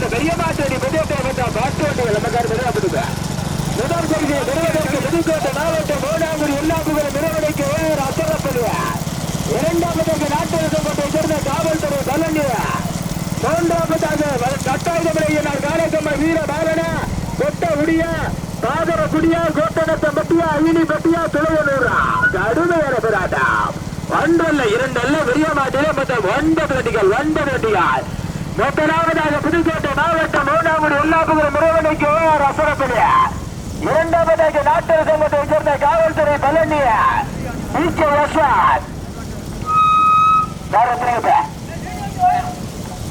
சேர்ந்த பெரிய புதியத்தை வந்த பாட்டு வண்டிகள் நம்ம முதல் பகுதியை பெறுவதற்கு புதுக்கோட்டை மாவட்டம் மோனாங்குடி எல்லாப்புகளும் நிறுவனைக்கு வேறு அசரப்படுவ இரண்டாவதாக நாட்டு சேர்ந்த காவல்துறை பலனிய மூன்றாவதாக கட்டாயுதமுறையினர் காரைக்கம்மை வீர பாலன கொட்ட உடிய காதர குடியா கோட்டனத்தை பட்டியா அயினி பட்டியா துளையனூரா கடுமையான போராட்டம். ஒன்றல்ல இரண்டல்ல பெரிய மாட்டிலே மொத்தம் ஒன்பது வண்டிகள் ஒன்பது வண்டிகள். முதலாவதாக புதுக்கோட்டை மாவட்டம் மூணாவது எல்லாபுரம் முருகனைக்கு ரசரப்பிலிய இரண்டாவதாக நாட்டு சங்கத்தை சேர்ந்த காவல்துறை பழனிய? ஈச்ச யஸ்வாத் யார் வந்துருங்க இப்ப?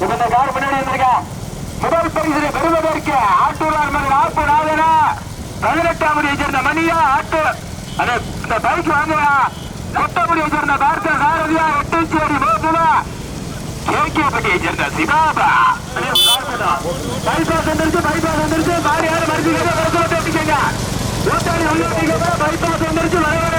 இந்த கார் முன்னாடி வந்திருக்க? முதல் பரிசு பெறுவதற்கு ஆட்டூரார் மகன் ஆப்பு நாதனா. பதினெட்டாவது சேர்ந்த மணியா ஆட்டு. அந்த பைக் வாங்குவா கொட்டமுடியை சேர்ந்த பார்த்த சாரதியா எட்டை சேரி மோதுவா. கேகேபட்டியை சேர்ந்த சிவாபா பைபாஸ் வந்துருச்சு பைபாஸ் வந்துருச்சு மாறி யாரும் மறுத்து பேசிக்கங்க ஓட்டாளி உள்ளே பைபாஸ் வந்துருச்சு வர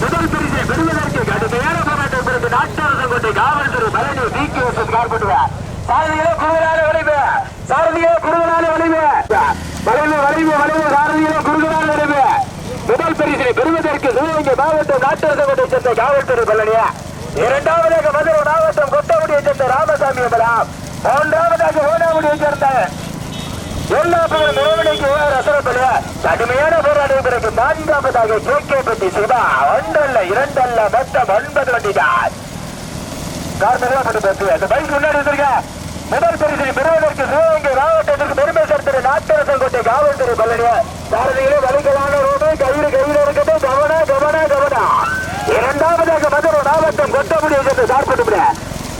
முதல் பரிசை பெறுவதற்கு கடுமையான போராட்டம் பிறகு நாட்டாளர் கொண்டு காவல்துறை பழனி டி கே எஸ் கார்பட்டுவார் சாரதியிலே குறுகலான வளைவு சாரதியிலே குறுகலான வளைவு வளைவு வளைவு வளைவு சாரதியிலே குறுகலான வளைவு முதல் பரிசை பெறுவதற்கு சிவகங்கை மாவட்டம் நாட்டாளர் சேர்ந்த காவல்துறை பழனியா இரண்டாவதாக மதுரை மாவட்டம் கொட்டகுடியை சேர்ந்த ராமசாமி அம்பலாம் மூன்றாவதாக ஓனாகுடியை சேர்ந்த எல்லா பேரும் நிறுவனைக்கு ரசனப்பட கடுமையான போராட்டம் பிறகு நான்காவதாக கேட்கப்பட்டு சிவா. ஒன்றல்ல இரண்டல்ல மொத்தம் ஒன்பது வண்டிதான் காரணப்பட்டு பேசு அந்த பைக் முன்னாடி வந்திருக்க முதல் பரிசை பெறுவதற்கு சிவகங்கை மாவட்டத்திற்கு பெருமை சேர்த்த நாட்டரசன் கோட்டை காவல்துறை பல்லனிய சாரதியிலே வலிகளான ரோடு கயிறு கையில் இருக்கட்டும். Kavanaugh Kavanaugh Kavanaugh. இரண்டாவதாக மதுரை மாவட்டம் கொட்டமுடியை என்று சார்பட்டு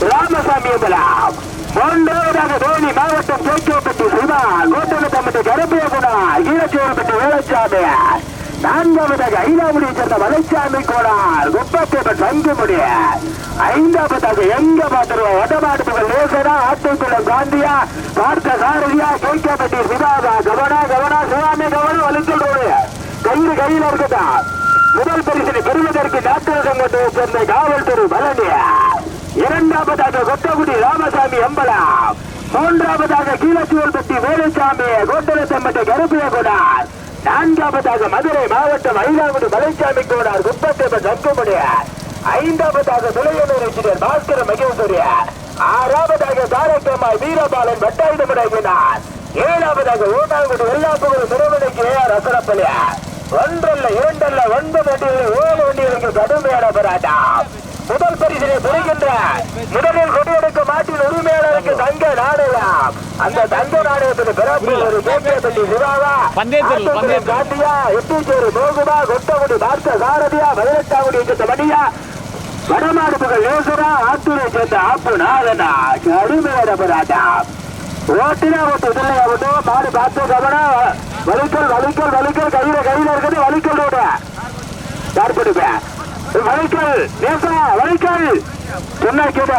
ராமசாமி அம்பலாம் மூன்றாவதாக தேனி மாவட்டம் கேட்கப்பட்டு சிவா கோட்டனத்தம்பட்டு கருப்பியகுடா ஈரச்சோரப்பட்டி வேளச்சாமி நான்காவதாக ஐநாமுடியை சேர்ந்த வலைச்சாமி கோடார் குப்பத்தேப்பன் சங்குமுடி. ஐந்தாவதாக எங்க பார்த்துருவோம் வடமாடு புகழ் லேசனா ஆட்டுக்குளம் காந்தியா பார்த்த சாரதியா கேட்கப்பட்டு சிவாதா கவனா கவனா சிவாமி கவனம் வலிச்சு ரோடு. கயிறு கையில் இருக்கட்டா முதல் பரிசனை பெறுவதற்கு நாட்டு சங்கத்தை சேர்ந்த காவல்துறை பலனியா இரண்டாவதாக கொத்தகுடி ராமசாமி அம்பலம். மூன்றாவதாக கீழச்சூர்பட்டி வேலுசாமி கோட்டலத்தம்பட்டி கருப்பிய கோடார். நான்காவதாக மதுரை மாவட்டம் ஐந்தாவது மலைசாமி கோடார் குப்பத்தேப்ப சங்குமுடிய ஐந்தாவதாக துளையனூர் இன்ஜினியர் பாஸ்கர மகேஸ்வரிய ஆறாவதாக தாரக்கம்மாள் வீரபாலன் வட்டாயுதமுடையினார் ஏழாவதாக ஓட்டாங்குடி எல்லாப்புகளும் நிறுவனைக்கு ஏஆர் அசரப்பலிய ஒன்றல்ல இரண்டல்ல ஒன்பது வண்டிகளில் ஏழு வண்டிகளுக்கு கடுமையான போராட்டம். முதல் பரிசினை பெறுகின்ற முதலில் கொடியெடுக்கும் மாட்டின் உரிமையாளருக்கு தங்க நாணயம். அந்த தங்க நாணயத்தின் பிறப்பு ஒரு கேட்கப்பட்டி சிவாவா. காந்தியா எட்டுச்சேரி மோகுமா கொட்டகுடி பார்த்த சாரதியா பதினெட்டாங்குடி சேர்ந்த மணியா வடமாடு புகழ் லேசரா ஆத்தூரை சேர்ந்த ஆப்பு நாதனா கடுமையான போராட்டம். ஓட்டினா ஓட்டு இதில் ஆகட்டும் மாடு பார்த்து கவனம். வலிக்கல் வலிக்கல் வலிக்கல். கையில கையில இருக்கிறது வலிக்கல் ரோடு. யார்படுவேன் வலிக்கல். நேசா வலிக்கல். சொன்னா கேட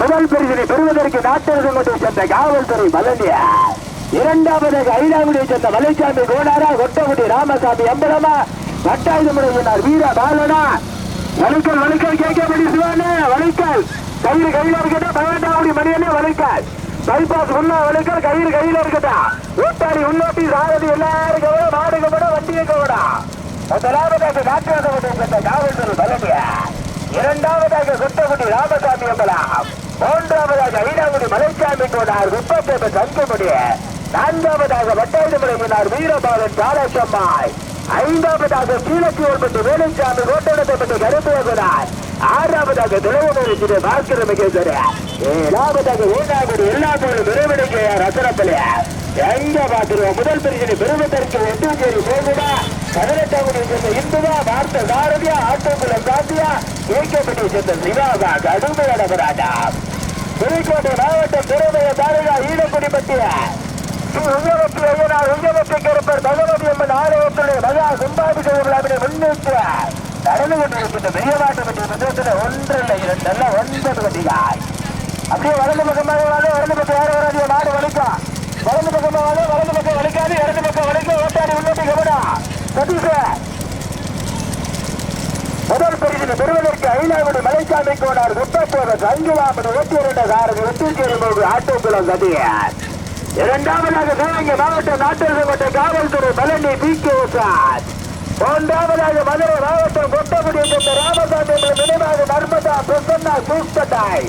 முதல் பரிசினை பெறுவதற்கு நாட்டரசங்கத்தை சேர்ந்த காவல்துறை பலனிய இரண்டாவதாக ஐந்தாவடியை சேர்ந்த மலைச்சாமி கோடாரா கொட்டகுடி ராமசாமி அம்பலமா வட்டாயுதமுடையினார் வீர பாலனா. வலிக்கல் வலிக்கல். கேட்கப்படி சிவானே வலிக்கல். கையில் கையில இருக்கட்டா பதினெட்டாவடி மணியனே வலிக்கல். பைபாஸ் உள்ள வலிக்கல் கயிறு கையில இருக்கட்டா. ஊட்டாளி உன்னோட்டி சாரதி எல்லாரும் கவலை கூட கவலை வண்டியை கூட முதலாவதாக நாட்டாசவட்ட காவல்துறை பலனிய? இரண்டாவதாக குத்தகுடி ராமசாமி அம்பலாம் மூன்றாவதாக ஐநாகுடி மலைச்சாமி கோடார் குப்பத்தேப்ப தங்கமுடிய நான்காவதாக வட்டாயுதமுடையினார் வீரபாலன் காலசம்மாய் ஐந்தாவதாக கீழச்சியோர்பட்டு வேலுச்சாமி பற்றி கருப்பேகுனார் ஆறாவதாக துளையனூர் திரு பாஸ்கர மகேஸ்வரன் ஏழாவதாக ஊனாகுடி எல்லா போலும் விரைவிடைக்கு ரசனப்பலைய எங்க பாத்துருவோம் முதல் பரிசனை பெறுவதற்கு ஒட்டுச்சேரி போகுதா பதினெட்டாவது சேர்ந்த இந்துவா பார்த்த சாரதியா ஆட்டோக்குளம் காந்தியா ஏகப்பட்டி சேர்ந்த சிவாவா கடுமை போராட்டம் புதுக்கோட்டை மாவட்டம் திறமைய தாரகா ஸ்ரீ உயரத்தி ஐயனார் உயரத்தி கருப்பர் பகவதி அம்மன் ஆலயத்துடைய மகா கும்பாபிஷேக விழாவினை முன்னிட்டு நடந்து கொண்டிருக்கின்ற பெரிய மாட்டு பற்றி புத்தகத்தில் ஒன்று இல்லை ஒன்பது வண்டிகள் அப்படியே வலது பக்கமாக வாழ வலது பக்கம் யாரும் வராது. மாடு வலிக்கும் வலது பக்கமாக வாழ வலது பக்கம் வலிக்காது இடது பக்கம் வலிக்கும் ஓட்டாடி முன்னோட்டி கவனா சதீஷ. முதல் பரிசினை பெறுவதற்கு ஐநாவது மலைச்சாமி கோனார் முப்பத்தோடு சங்குவாமன் ஓட்டி இரண்ட சாரதி வெற்றிச்சேரி போது ஆட்டோக்குளம் சதியார். இரண்டாவதாக சிவகங்கை மாவட்டம் நாட்டரசங்கோட்டை காவல்துறை பழனி பி கே சார் மூன்றாவதாக மதுரை மாவட்டம் கொட்டகுடி என்ற ராமசாமி நினைவாக நர்மதா பிரசன்னா சூஸ்பட்டாய்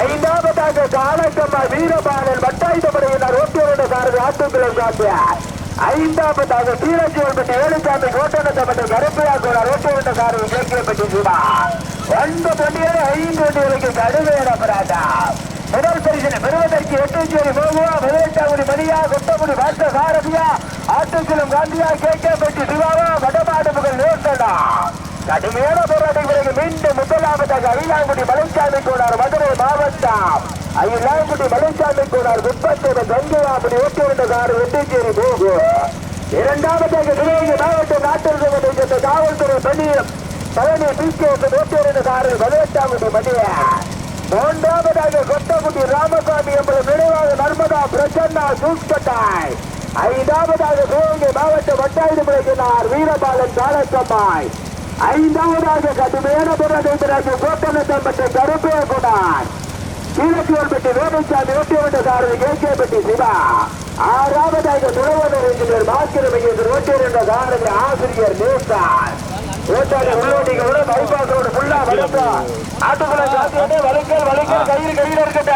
ஐந்தாவதாக காலக்கம்மா வீரபாலன் வட்டாயுதப்படையினர் ஓட்டியருடைய சாரதி ஆட்டுக்குளம் காட்டியார் ஐந்தாவதாக சீரஜிவன்பட்டி வேலுசாமி கோட்டனத்தப்பட்ட கருப்பையா கோனார் ஓட்டியருடைய சாரதி கேட்கப்பட்டு சிவா. ஒன்பது வண்டிகளை ஐந்து வண்டிகளுக்கு கடுமையான போராட்டம் முதல் பரிசனை பெறுவதற்கு எட்டுச்சேரி மோகுவா பதினெட்டாங்குடி மணியா கொட்டகுடி பார்த்த சாரதியா ஆட்டுக்குளம் காந்தியா கேட்கப்பட்டு சிவாவா வடமாடுபுகள் நேர்த்தடா கடுமையான போராட்டம் பிறகு மீண்டும் முதலாவதாக அயிலாங்குடி மலைச்சாமி கோனார் மதுரை மாவட்டம். அயிலாங்குடி மலைச்சாமி கோனார் குப்பத்தோட கங்கையாபுடி ஓட்டியிருந்த சார் வெட்டிச்சேரி போகு. இரண்டாவதாக சிவகங்கை மாவட்டம் நாட்டிற்கு சேர்ந்த காவல்துறை பணியம் பழனி பி கே ஓட்டியிருந்த சார் பதினெட்டாங்குடி மணியா மூன்றாவதாக கொட்டகுடி ராமசாமி என்பது நினைவாக நர்மதா பிரசன்னா சூஸ்கட்டாய் ஐந்தாவதாக சிவகங்கை மாவட்ட வட்டாயுதமுறையினார் வீரபாலன் காலக்கம்மாய் ஐந்தாவதாக கடுமையான போராட்டம் பிறகு கோட்டனத்தம்பட்ட கருப்பே குடார் கீழக்கியோர்பட்டி வேலுசாமி வந்த சாரதி கே கே பெட்டி சிவா. ஆறாவதாக துணைவனர் என்கிற பாஸ்கர மையத்தில் ஓட்டியிருந்த சாரதி ஆசிரியர் நேசார் ஓட்டாளர் உள்ளோட்டிகளோட பைபாஸோட ஃபுல்லா வளர்த்தா. ஆட்டுக்குள்ள சாத்தியோட வலுக்கல் வலுக்கல் கையில் கையில் இருக்கட்ட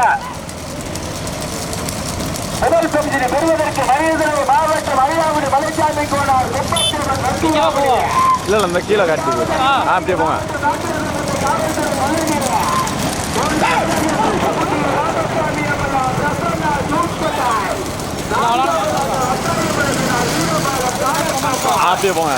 முதல் பரிசினை பெறுவதற்கு மனிதரை மாவட்டம் அழியாவுடி மலைச்சாமி கோனார் இல்லை இந்த கீழே காட்டி அப்படியே போங்க. அப்படியே போங்க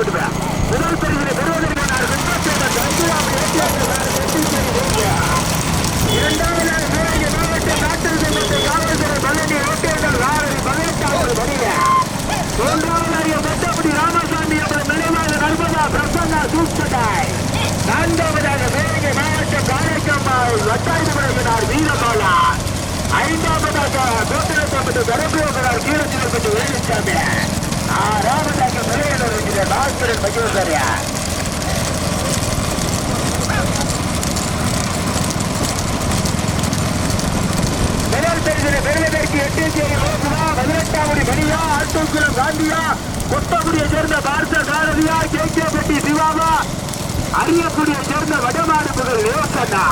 பரிசினை பெறுவதற்கு நான் விண்ணப்பித்த கங்குவாமி இரண்டாவதாக சிவகங்கை மாவட்டம் நாட்டிற்கு சென்ற காவல்துறை பழனி ஓட்டியர்கள் நாளை பதினெட்டாவது மணியில மூன்றாவதாக மொத்தப்படி ராமசாமி அவர்கள் நினைவாக நர்மதா பிரசன்னா சூஸ்கட்டாய் நான்காவதாக சிவகங்கை மாவட்டம் காரைக்கம்மாள் வட்டாயுதமிழகனார் வீரபாலா ஐந்தாவதாக கோட்டரத்தப்பட்டு தரப்பியோகனார் கீழச்சிலப்பட்டு வேலுசாமி ஆறாவதாக நிலையினர் இருக்கிற பாஸ்கரன் மகேஸ்வரியா முதல் பரிசினை பெறுவதற்கு எட்டுச்சேரி மோசுவா பதினெட்டாவது மணியா ஆட்டோக்குளம் காந்தியா கொட்டகுடியை சேர்ந்த பார்த்த சாரதியா கே கே பெட்டி சிவாமா அரியக்குடியை சேர்ந்த வடமாடு முதல் யோசனா.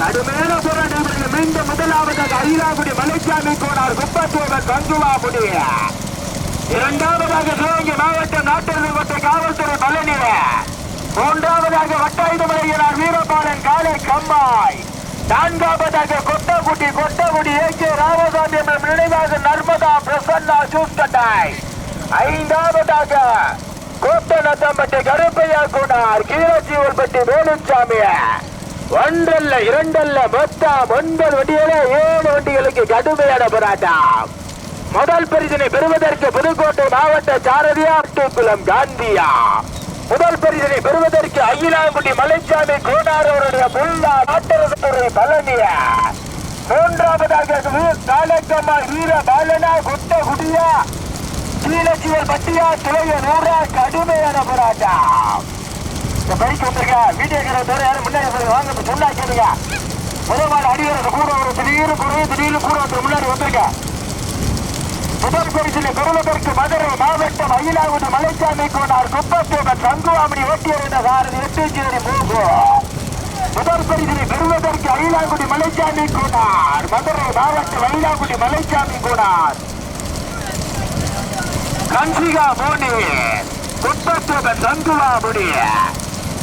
கடுமையான போராட்டங்களில் மீண்டும் முதலாவதாக அயிலாகுடி மலைச்சாமி கோனார் குப்பத்தோவர் கங்குவா முடிய இரண்டாவதாக சிவகங்கை மாவட்டம் நாட்டிற்கோட்டை காவல்துறை பழனிய மூன்றாவதாக வட்டாயுதமலையினார் வீரபாலன் காலை கம்மாய். நான்காவதாக கொட்டகுடி கொட்டகுடி ஏ கே ராமசாமி என்ற நினைவாக நர்மதா பிரசன்னா சூஸ்கட்டாய். ஐந்தாவதாக கோட்டநத்தம்பட்டி கருப்பையா கூடார் கீழச்சிவல்பட்டி வேலுச்சாமிய ஒன்றல்ல இரண்டல்ல மொத்தம் ஒன்பது வண்டிகள ஏழு வண்டிகளுக்கு கடுமையான போராட்டம். முதல் பரிசினை பெறுவதற்கு புதுக்கோட்டை மாவட்ட சாரதியா குளம் காந்தியா முதல் பரிசனை பெறுவதற்கு அகிலாங்குடி மலைச்சாமி கோனாரோருடைய முல்லா நாட்டரசுத்துறை பழனிய? மூன்றாவதாக காலக்கம்மா வீர பாலனா குட்ட குடியா கீழச்சிவல் பட்டியா கிளைய நூறா கடுமையான போராட்டம். இந்த பைக் வந்திருக்க? வீடியோ கடை தவிர யாரும் முன்னாடி வாங்க இப்ப சொன்னா கேளுங்க முதல் மாடு அடிவரது கூட ஒரு திடீர்னு குறைய திடீர்னு கூட ஒருத்தர் முன்னாடி வந்திருக்கேன் முதல் பரிசினை பெறுவதற்கு மதுரை மாவட்டம் அயிலாவது மலைச்சாமி கோனார் குப்பத்தோட சங்குவாமணி ஓட்டியிருந்த சாரதி எட்டுச்சேரி மூகு முதல் பரிசினை பெறுவதற்கு அயிலாங்குடி மலைச்சாமி கோனார் மதுரை மாவட்டம் அயிலாங்குடி மலைச்சாமி கோனார் கன்சிகா மோனி குப்பத்தோட சங்குவாமணி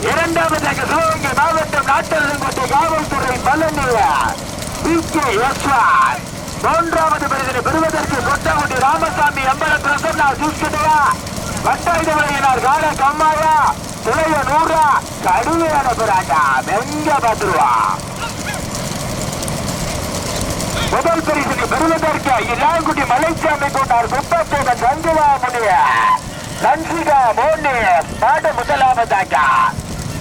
இரண்டாவதாக சிவகங்கை மாவட்டம் நாட்டரசங்கோட்டை காவல்துறை பழனியார் பி கே யஸ்வான் மூன்றாவது பரிசினை பெறுவதற்கு கொட்டகுடி ராமசாமி அம்பல பிரசன்னா சூஸ்கடையா வட்டாயுதமலையினார் கால கம்மாயா. துளைய நூறா. கடுமையான போராட்டா மெங்க பாத்துருவா முதல் பரிசுக்கு பெறுவதற்கு இல்லாங்குடி மலைச்சாமி கொண்டார் குப்பத்தோட கங்குவா முனிய. லன்சிகா மோனி நாடு முதலாவதாக.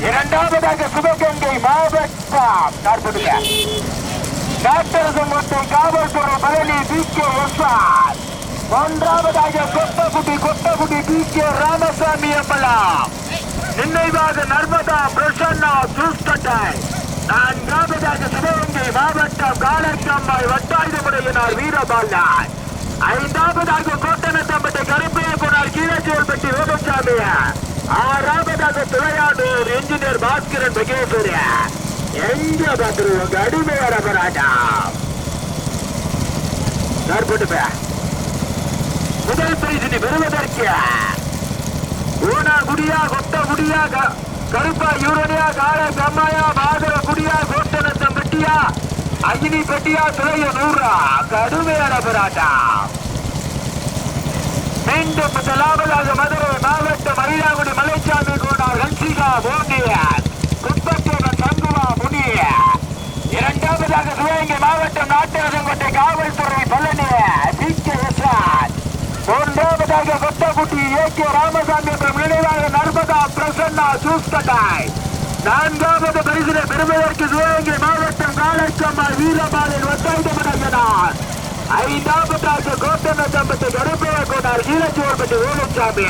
இரண்டாவதாக சிவகங்கை மாவட்டம். நாற்பதுல நாட்டரசங்கோட்டை காவல்துறை பழனி பி கே எஸ்ஆர் ஒன்றாவதாக கொட்டகுடி கொட்டகுடி பி கே ராமசாமி அம்பலம் நினைவாக நர்மதா பிரசன்னா ஜூஸ்கட்டை நான்காவதாக சிவகங்கை மாவட்டம் காலக்கம்மாய் வட்டாயுதமுடையினார் வீரபாலன் ஐந்தாவதாக கோட்டனத்தம்பட்டை கருப்பைய கருப்பையக்குனார் கீழச்சேல்பட்டி வேதசாமி ஆறாவதாக துளையாடூர் இன்ஜினியர் பாஸ்கரன் மகேஸ்வரியா மகேஸ்வரி எங்க பார்த்துருவோங்க அடிமையான போராட்டம் போட்டு முதல் பரிசினை பெறுவதற்கு ஊனா குடியா கொத்த குடியா கருப்பா யூரனியா கால கம்மாயா மாதவ குடியா கோட்டனத்தம் பெட்டியா அகினி பெட்டியா துறைய நூறா. கடுமையான போராட்டம் மீண்டும் முதலாவதாக மதுரை மாவட்ட மயிலாங்குடி மலைச்சாமி கோனார் ஹன்சிகா போண்டியன் குப்பத்தேவன் சங்குவா முனிய இரண்டாவதாக சிவகங்கை மாவட்டம் நாட்டரசங்கோட்டை காவல்துறை பழனி டி கே மூன்றாவதாக கொட்டக்குட்டி ஏ கே ராமசாமி என்ற நினைவாக நர்மதா பிரசன்னா ஜூஸ்கட்டாய் நான்காவது பரிசில பெறுவதற்கு சிவகங்கை மாவட்டம் காலச்சம்மா வீரபாலன் ஒத்தாயுதமடைந்தனார் ஐந்தாவதாக கோட்டன தம்பத்தை கருப்பைய கொண்டார் கீழச்சோர்பட்டு வேலுச்சாமி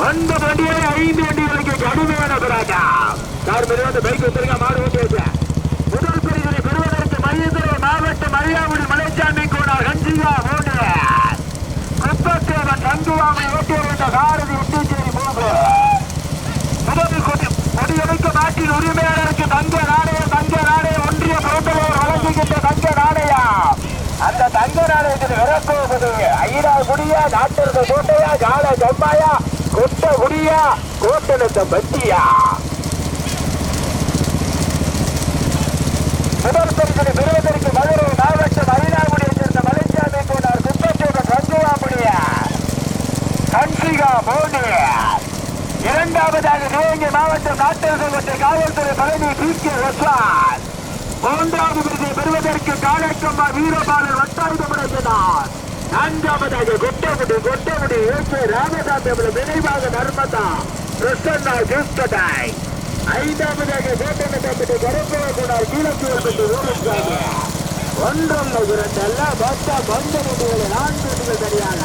ஒன்பது வண்டியை ஐந்து வண்டிகளுக்கு கடுமையான போராட்டம். சார் மெதுவா பைக் வச்சிருக்க மாடு ஓட்டி வச்ச முதல் பரிசினை பெறுவதற்கு மயிலுத்துறை மாவட்டம் மலைச்சாமி கோனார் கஞ்சியா மூன்று குப்பத்தேவன் சங்குவாமை ஓட்டியிருந்த வருகின்ற சாரதி உத்திச்சேரி மூன்று முதலில் கொடி. கொடியமைக்க நாட்டின் உரிமையாளருக்கு தங்க நாணயம் தங்க நாணயம் ஒன்றிய பிறந்தவர் வழங்குகின்ற தங்க நாணயம் அந்த தங்க நாணயத்தில் விறக்குவது ஐரா குடியா நாட்டரச கோட்டையா ஜால ஜம்பாயா கொட்ட குடியா கோட்டனத்த பத்தியா முதல் பரிசனை பெறுவதற்கு மதுரை மாவட்டம் ஐநாகுடியை சேர்ந்த மலைச்சாமி கோனார் குப்பத்தேவன் ரங்குவாமுடியா ஹன்சிகா மோடி இரண்டாவதாக சிவகங்கை மாவட்டம் நாட்டரசங்கத்தை காவல்துறை தலைமை பி கே ரஸ்வான் மூன்றாவது விருதை பெறுவதற்கு காலக்கம்மா வீரபாலன் வட்டாயுதமுடைந்தார் நான்காவதாக கொட்டமுடி கொட்டமுடி ஏ கே ராமசாமி அவர்கள் நினைவாக நர்மதா பிரசன்னா கிருஷ்ணதாய் ஐந்தாவதாக கோட்டனத்தம்பட்டி கருப்பைய கூடார் கீழச்சூர்பட்டி ஊரசாமி ஒன்றல்ல இரண்டல்ல மொத்தம் ஒன்று முடிவுகள் நான்கு முடிவுகள் சரியாக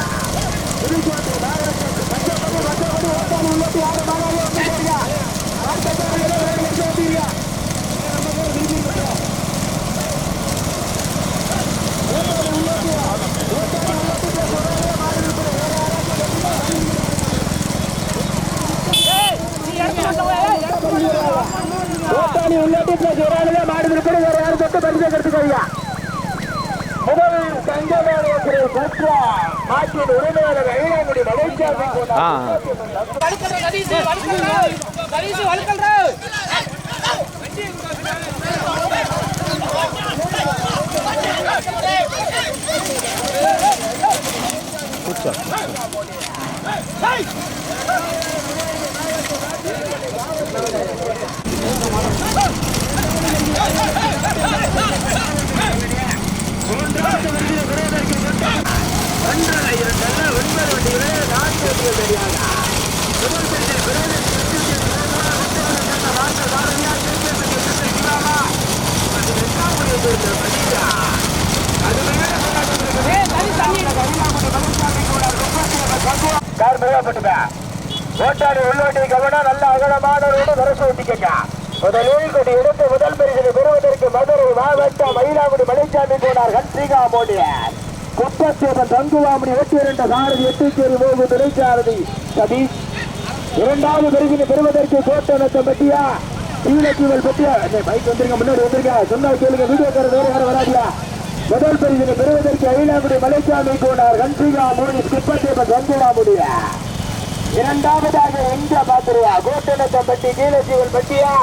புதுக்கோட்டை மாவட்டத்தில் பச்சைப்படி பச்சைப்படி ஓட்டாளி உள்ளது பிளஸ் ஒரு மாடு விற்பனை வேற யாரும் தொட்டு பரிசு கெடுத்துக்கோங்க முதல் தங்கமேடைய பத்ரா மாட்டின் உரிமையாளர் ஐநாங்குடி மலேசியாவை கொண்டார். ஆ. வழுக்கல்ற கதீசு வழுக்கல்ற ஒன்றரை இரண்டல்ல ஒன்பது வண்டிகளே நான்கு வண்டிகள் சரியாக முதல் பரிசை பெறுவதற்கு கார் மிகப்பட்டுங்க ஓட்டாளி உள்ளோட்டி கவனம் நல்ல அகலமான ரோடு வரசு ஓட்டிக்கங்க முதலில் கொண்டு எடுத்து முதல் பரிசினை பெறுவதற்கு மதுரை மாவட்ட மயிலாங்குடி மலைச்சாமி போனார் ஹன்சிகா மோடியர். குப்பத்தேவன் தங்குவாமணி எட்டு இரண்டு சாரதி எட்டுச்சேரி மோகு துணைச்சாரதி சதீஷ். இரண்டாவது பரிசினை பெறுவதற்கு கோட்டனத்தம் பட்டியா? கீழக்கீவல் பட்டியா? பைக் வந்திருக்க முன்னாடி வந்துருங்க சொன்னா கேளுங்க வீடியோ கார வேறு யாரும் வராதியா? முதல் பரிசினை பெறுவதற்கு அயிலாங்குடி மலைச்சாமி போனார் ஹன்சிகா மோடி குப்பத்தேவன் தங்குவாமுடிய இரண்டாவதாக எங்க பாத்துருவா கோட்டனத்தம்பட்டி கீழசீவல் பட்டியா?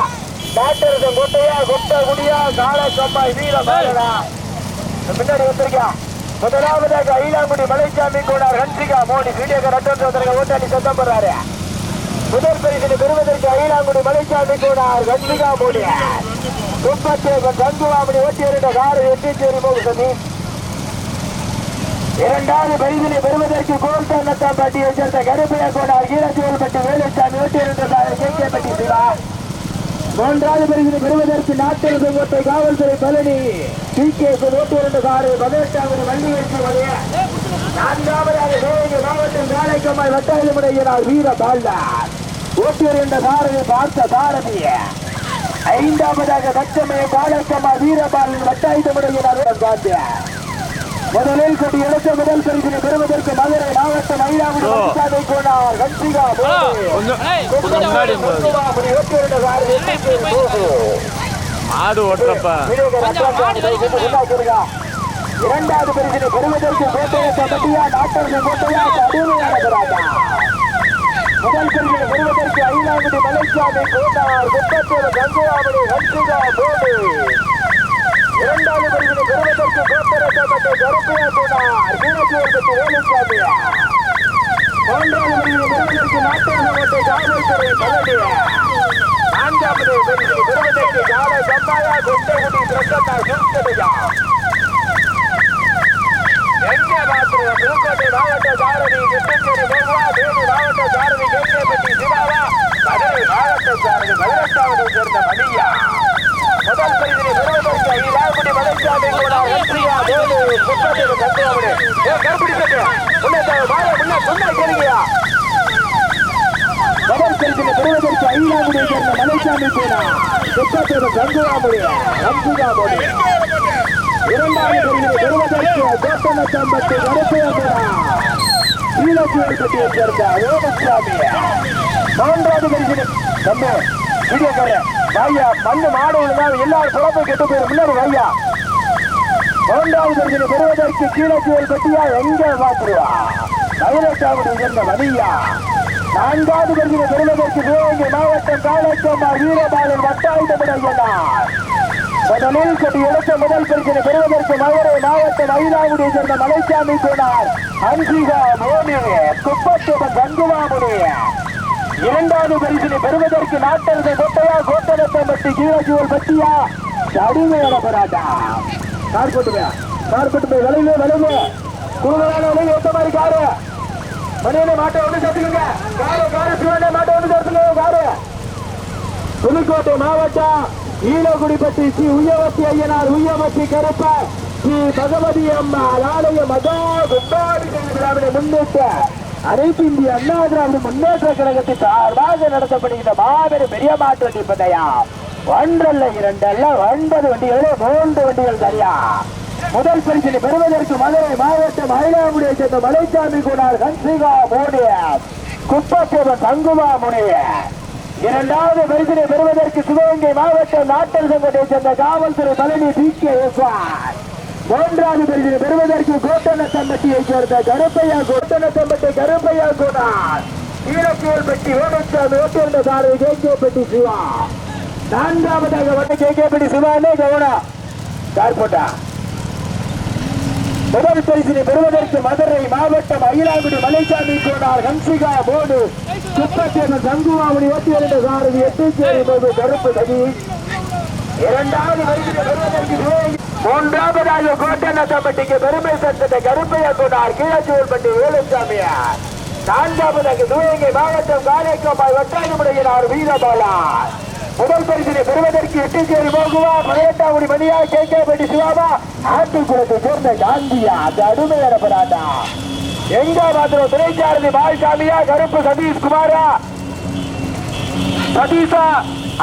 டாக்டர் கோட்டையா? கொட்ட குடியா காலக்கம்பாய் வீர பாலனா முன்னாடி வந்திருக்கா முதலாவதாக ஐலாங்குடி மலைச்சாமி கோடார் ஹன்சிகா மோடி வீடியோக்கு ரத்தம் வந்துருங்க ஓட்டாளி சத்தம் போடுறாரு. முதல் பரிசு பெறுவதற்கு ஐலாங்குடி மலைச்சாமி கோடார் ஹன்சிகா மோடி. முப்பத்தேவன் தங்குவாமணி ஓட்டி வருட காரு எட்டிச்சேரி போகுது இரண்டாவது பரிசினை பெறுவதற்கு கோல் தன்னத்தாம் பட்டியை சேர்ந்த கருப்பையா கோடார் ஈரச்சோல்பட்டி வேலுச்சாமி ஓட்டியிருந்ததாக கேட்கப்பட்டி சிவா மூன்றாவது பரிசினை பெறுவதற்கு நாட்டில் சங்கத்தை காவல்துறை பழனி டி கே ஓட்டியிருந்த காரு பதினெட்டாவது வள்ளியரசி வலைய நான்காவதாக சிவகங்கை மாவட்டம் காரைக்கம்மாய் வட்டாயிலுமுடையினார் வீர பால்டார் ஓட்டியிருந்த காரை பார்த்த சாரதிய ஐந்தாவதாக தச்சமய காரைக்கம்மா வீரபாலன் வட்டாயுதமுடையினார் பாண்டியார் முதலில் கொண்டு எடுத்த முதல் பரிசினை பெறுவதற்கு மதுரை மாவட்டம் மயிலாடுதுறை கோனார் கன்சிகா. மாடு ஓட்டுறப்ப. இரண்டாவது பரிசினை பெறுவதற்கு கோட்டையை கபடியா டாக்டர் கோட்டையா போராட்டம் முதல் பரிசினை பெறுவதற்கு ஐநாங்குடி மலைசாமி கோட்டார் குப்பத்தூர் கங்குவாபுரி கன்சிகா போடு மாவட்ட சாரதி பதினெட்டாவது சேர்ந்த மணியா முதல் பரிசினை பெறுவதற்கு ஐலாகுடி மலைச்சாமி வெற்றியா தேனி குப்பத்தூர் கட்டுவாமணி கருப்பிடி சட்டு முன்னே வாழ கேளுங்கயா முதல் பரிசினை பெறுவதற்கு சேர்ந்த மலைச்சாமி இரண்டாவது பரிசினை பெறுவதற்கு சேர்ந்த மூன்றாவது பரிசினை வீடியோ வீடியோக்காரர் ஐயா மண்ணு மாடு விழுந்தா எல்லாரும் குழப்பம் கெட்டு போயிடும் முன்னாடி வாயா. மூன்றாவது பரிசினை பெறுவதற்கு கீழச்சேல் பட்டியா எங்க பாத்துருவா பதினெட்டாவது சேர்ந்த வலியா. நான்காவது பரிசினை பெறுவதற்கு சிவகங்கை மாவட்டம் காலச்சம்மா வீரபாலன் வட்டாயுதமுடையனார் முதலில் கொண்டு எடுத்த முதல் பரிசினை பெறுவதற்கு மதுரை மாவட்டம் ஐலாவுடைய சேர்ந்த மலைசாமி கோனார் அன்சிகா மோனி குப்பத்துடன் கங்குவாமுனி. இரண்டாவது பரிசினை பெறுவதற்கு நாட்டரசை கோட்டையா கோட்டரசம்பட்டி கீழஜுவல் பட்டியா? கடுமையான போராட்டம். கார் கொட்டுமையா கார் கொட்டுமை போய் விளைவு விளைவு குழுவான விளைவு ஒத்த மாதிரி காரு. மணியனை மாட்டை வந்து சேர்த்துக்கோங்க. காரு காரு சிவனை மாட்டை வந்து சேர்த்துக்கோங்க காரு. புதுக்கோட்டை மாவட்டம் ஈழகுடிப்பட்டி ஸ்ரீ உயவத்தி ஐயனார் உயவத்தி கருப்ப ஸ்ரீ பகவதி அம்மா ஆலய மகா கும்பாடி திராவிட முன்னேற்ற அனைத்து இந்திய அண்ணா திராவிட முன்னேற்ற கழகத்தின் சார்பாக நடத்தப்படுகின்ற மாபெரும் பெரிய மாற்று நிற்பதையா ஒன்றல்ல இரண்டல்ல ஒன்பது வண்டிகளில் மூன்று வண்டிகள் தனியா. முதல் பரிசினை பெறுவதற்கு மதுரை மாவட்டம் மயிலாமுடியை சேர்ந்த மலைச்சாமி கூடார் கன்சிகா மோடிய குப்பத்தேவன் தங்குமா முனைய. இரண்டாவது பரிசினை பெறுவதற்கு சிவகங்கை மாவட்டம் நாட்டல் சங்கத்தை சேர்ந்த காவல்துறை தலைமை டி கே மூன்றாவது பரிசினை பெறுவதற்கு கோட்டனத்தம்பட்டியை சேர்ந்த கருப்பையா கோட்டனத்தம்பட்டி கருப்பையா கோனார். ஈரக்கோல்பட்டி வேணுச்சாமி ஓட்டிருந்த சாரதி கே. கே. பெட்டி சிவா. நான்காவதாக வந்து கே. கே. பெட்டி சிவானே கவுனா. கார் போட்டா? முதல் பரிசினை பெறுவதற்கு மதுரை மாவட்டம் அயிலாங்குடி மலைசாமி கோனார் ஹன்சிகா போடு. குப்பத்தேவன் சங்குவாமணி ஓட்டியிருந்த சாரதி எட்டு எட்டுச்சேரி போது கருப்பு தடி. இரண்டாவது பரிசினை பெறுவதற்கு மூன்றாவதாக கோட்டநத்தம்பட்டிக்கு பெருமை சேர்த்த கருப்பையா கொண்டார் கீழச்சூர்பட்டி வேலுசாமியார் நான்காவதாக தூயங்கை மாவட்டம் காரைக்கம்மாய் வட்டாயமுடையினார் வீரபாலா முதல் பரிசினை பெறுவதற்கு இட்டுச்சேரி போகுவா பதினெட்டாவது மணியா கே கே பட்டி சிவாபா ஆட்டுக்குளத்தை சேர்ந்த காந்தியா அந்த அருமையான போராட்டா எங்க மாத்திரம் துணைச்சாரதி பால்சாமியா கருப்பு சதீஷ் குமாரா சதீஷா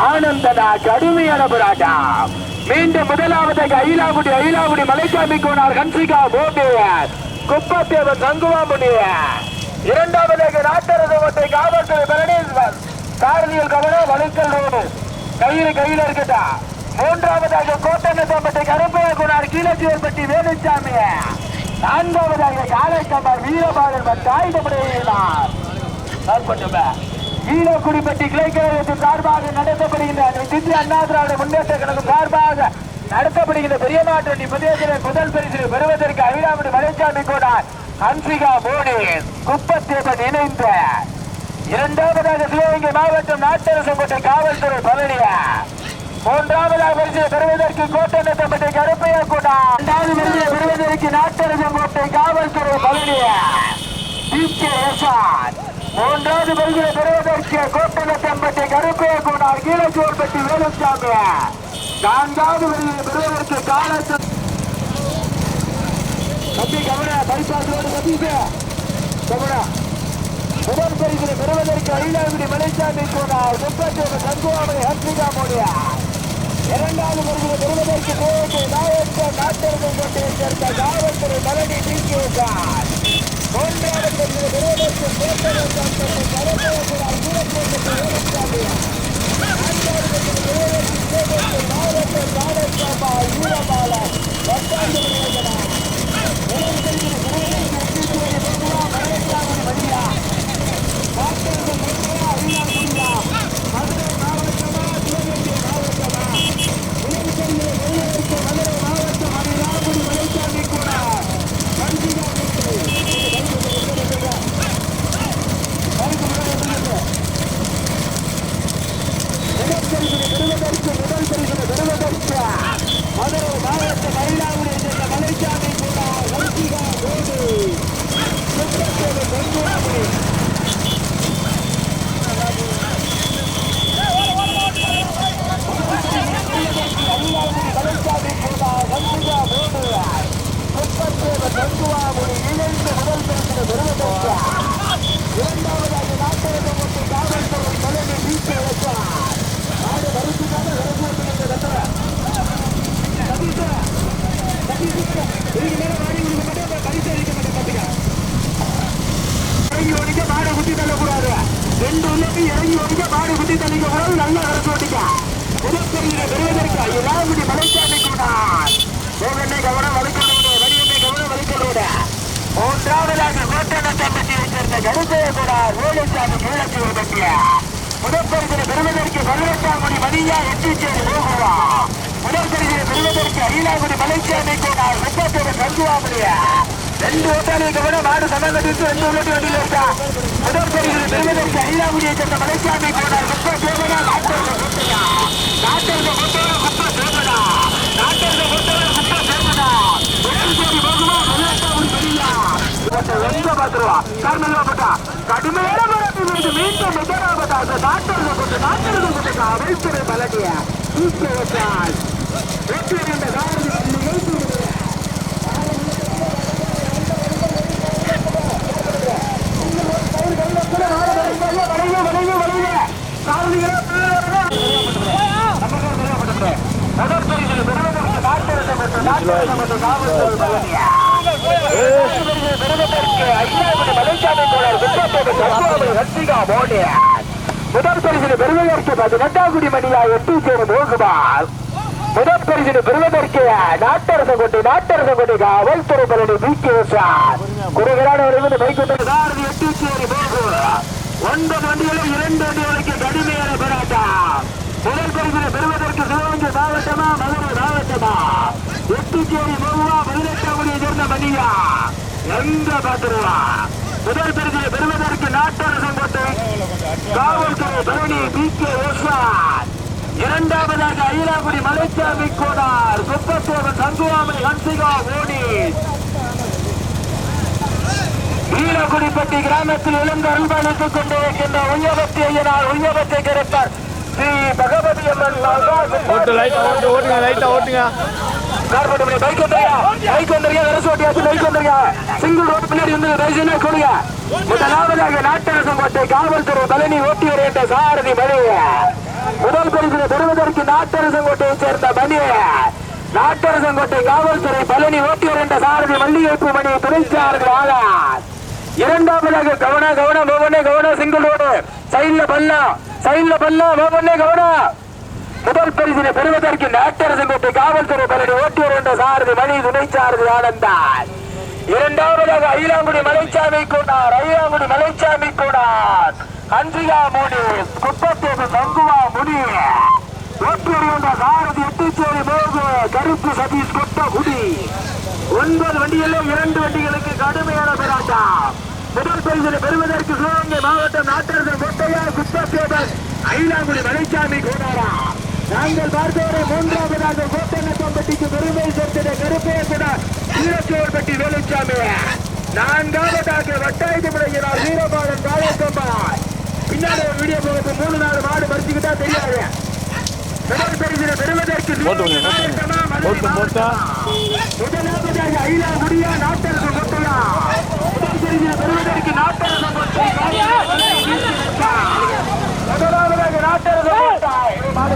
ஆனந்தனா கடுமையான பராட்டா மீண்டும் முதலாவதாக அயிலாகுடி அயிலாகுடி மலைசாமி கோனார் ஹன்சிகா போபியர் குப்பத்தேவன் சங்குவாமுனியார் இரண்டாவதாக நாட்டரசவத்தை காவல்துறை பழனீஸ்வர் காரணியில் கவனம் வலுக்கல் ரோடு கையில் கையில் இருக்கட்டா. மூன்றாவதாக கோட்டநத்தம்பட்டி கருப்பைய குணார் கீழச்சிவன்பட்டி வேலுச்சாமி. நான்காவதாக காலைக்கம்மார் வீரபாலன் மட்டாயுதமுடையினார் ஈழக்குடிப்பட்டி கிளைக்கழகத்தின் சார்பாக நடத்தப்படுகின்ற இந்திய அண்ணா திராவிட முன்னேற்ற கழகம் சார்பாக நடத்தப்படுகின்ற பெரிய நாட்டு முதல் முதல் பரிசு பெறுவதற்கு அபிராமி மலைச்சாமி கூட ஹன்சிகா மோடி குப்பத்தேவன் இணைந்த. இரண்டாவதாக சிவகங்கை மாவட்டம் நாட்டரசங்கோட்டை காவல்துறை பழனிய மூன்றாவதாக பரிசு பெறுவதற்கு கோட்டை நடத்தப்பட்ட கருப்பையா கூட இரண்டாவது பரிசு பெறுவதற்கு நாட்டரசம் கோட்டை காவல்துறை பழனி டிகே மூன்றாவது பரிசு பெறுவதற்கு கோட்டை தம்பட்டை கருப்பையா கூட்டா கீழச்சோர்பட்டி வேலுசாமி நான்காவது பரிசு பெறுவதற்கு காலத்து கம்பி கவன பரிசாசோடு ரோடு கம்பீங்க கவன. முதல் பரிசினை பெறுவதற்கு ஐலாங்குடி மலைசாமி முப்பத்தி ஒரு தங்குவாமை ஹர்ஷிகா மோடியா. இரண்டாவது பரிசினை பெறுவதற்கு கோட்டை நாயக்க நாட்டர்கள் கோட்டையை சேர்ந்த காவல்துறை மலடி டி மூன்றாவது பரிசினை பெறுவதற்கு கோட்டை கரப்பையார் சூரக்கோட்டை வேலுசாமி நான்காவது பரிசினை பெறுவதற்கு கோட்டை நாயக்க காலசாமா வீரபாலன் பத்தாண்டு நிலையனார் மதுரை மாவட்ட மயிலாடுதுறை சேர்ந்த மலைச்சாமி கூட வர்த்திகா கோடு சுற்றத்தோடு பெண்குழாமணி மலைச்சாமி கூட வர்த்திகா கோடு சுற்றத்தோடு பெண்குழாமணி இணைந்து முதல் பரிசு பெறுவதற்கு இரண்டாவதாக நாட்டரசு மற்றும் காவல்துறை தலைமை வீட்டு வைத்தார் நாடு வருத்திக்காக வரக்கூட்டு கட்டுற இறங்கி ஓடிக்க மாடு குத்தி தள்ளக்கூடாது ரெண்டு உள்ளது இறங்கி ஓடிக்க மாடு குத்தி தள்ளிக்க கூடாது நல்லா அரசு ஓடிக்க புதுப்பெரிய பெருவதற்கு இலாமுடி மலைச்சாமி கூடார் கோவெண்ணை கவனம் வலுக்கலோடு வடிவெண்ணை கவனம் வலுக்கலோடு மூன்றாவதாக கோட்டண தம்பட்டியை சேர்ந்த கருப்பைய கூடார் வேலுசாமி கீழச்சி பற்றிய முதற்பரிசனை பெறுவதற்கு பதினெட்டாம் மணியா எட்டிச்சேரி போகுவா முதற்பரிசனை பெறுவதற்கு அயிலாங்குடி மலைச்சாமி கூடார் முப்பத்தோடு தங்குவாமலியா ரெண்டு ஓட்டாளிக்கு விட மாடு சமங்கட்டிட்டு ரெண்டு உள்ளட்டு வண்டியில் இருக்கா முதல் பரிசு பெறுவதற்கு ஐயாவுடைய சேர்ந்த மலைச்சாமி போனார். குப்ப சோமனா நாட்டர்ல குப்பையா? நாட்டர்ல குப்பையா குப்ப சோமனா நாட்டர்ல குப்பையா குப்ப சோமனா முதல் கோடி போகுமா? பதினெட்டாவது பெரியா இவற்றை எங்க பாத்துருவா காரணங்களா போட்டா கடுமையான மரபு மீது மீண்டும் முதலாவதா அந்த நாட்டர்ல கொண்டு நாட்டர்ல கொண்டு அமைச்சரை பலனிய தூக்கி வச்சால் வெற்றி இந்த காரணம் முதல் பரிசில் பெறுவதற்கு பதினெட்டாம் குடி மணியா எட்டு சேரு மோகுமார் முதல் பரிசில் பெறுவதற்கு நாட்டரச கொண்டு நாட்டரச கொண்டு காவல்துறை பலனை நீக்கி வச்சார் குறுகிறான ஒரு பைக் எட்டு சேரி ஒன்பது வண்டிகளும் இரண்டு வண்டிகளுக்கு கடுமையான போராட்டம். முதல் பரிசினை பெறுவதற்கு சிவகங்கை மாவட்டமா மதுரை மாவட்டமா? எட்டுச்சேரி மோகுவா பதினெட்டாம் மணியை சேர்ந்த மணியா? எந்த பாத்திரவா முதல் பரிசினை பெறுவதற்கு நாட்டரசம் கொண்டு காவல்துறை பலனை பி கே இரண்டாவதாக அயிலாங்குடி மலைச்சாமி கோடார். குப்பத்தோடு தங்குவாமணி ஹன்சிகா ஓடி. வீரகுடிப்பட்டி கிராமத்தில் எழுந்து அல்பாளித்துக் கொண்டிருக்கின்ற உயவத்தி ஐயனார் உயவத்தை கிடைத்தார். ஸ்ரீ பகவதி அம்மன் ஓட்டு லைட்டா ஓட்டு ஓட்டுங்க லைட்டா ஓட்டுங்க கார்போட்டு பைக் வந்துருங்க பைக் வந்துருங்க அரசு ஓட்டியாச்சு பைக் வந்துருங்க சிங்கிள் ரோடு பின்னாடி வந்து தயவுசெய்து கொடுங்க. முதலாவதாக நாட்டரசம் கோட்டை காவல்துறை பழனி ஓட்டி வருகின்ற சாரதி மணி முதல் பரிசினை பெறுவதற்கு நாட்டரசம் கோட்டையை சேர்ந்த மணி நாட்டரசம் கோட்டை காவல்துறை பழனி ஓட்டி வருகின்ற சாரதி மல்லிகைப்பூ மணி துணைச்சார்கள் ஆளார். இரண்டாவதாக கவன கவனம் மோகனே கவன சிங்கிள் ரோடு. சைட்ல பல்லா சைட்ல பல்லா மோகனே கவனம் முதல் பரிசினை பெறுவதற்கு நாட்டரசங்கோட்டை காவல்துறை பலனை ஓட்டி வருகின்ற சாரதி மணி துணை சாரதி ஆனந்தார். இரண்டாவதாக ஐலாங்குடி மலைச்சாமி கூடார் ஐலாங்குடி மலைச்சாமி கூடார். அன்சிகா மூடி குப்பத்தேசு தங்குவா முனி. ஓட்டி சாரதி எட்டுச்சேரி மோகு கருப்பு சதீஷ் கொட்ட குடி. ஒன்பது வண்டிகளில் இரண்டு வண்டிகளுக்கு கடுமையான போராட்டம். முதல் பரிசினை பெறுவதற்கு சிவகங்கை மாவட்டம் நாட்டரசர் கொட்டையா குப்பத்தேவன் ஐலாங்குடி மலைச்சாமி கோடாரா. நாங்கள் பார்த்தவரை மூன்றாவதாக கோட்டநத்தம்பட்டிக்கு பெருமை சேர்த்திட கருப்பேசுட வீரச்சோர்பட்டி வேலுச்சாமி நான்காவதாக வட்டாயத்து முறையினால் வீரபாலன் காயக்கம்பாய் பின்னாடி வீடியோ போகிறது மூணு நாலு மாடு மறிச்சுக்கிட்டா தெரியாது. முதல் பரிசினை பெறுவதற்கு முதலாவதாக ஐலா முடியா நாட்டரசு கொட்டுலா முதல் பரிசினை பெறுவதற்கு நாட்டரசு முதலாவதாக நாட்டரசு மாடு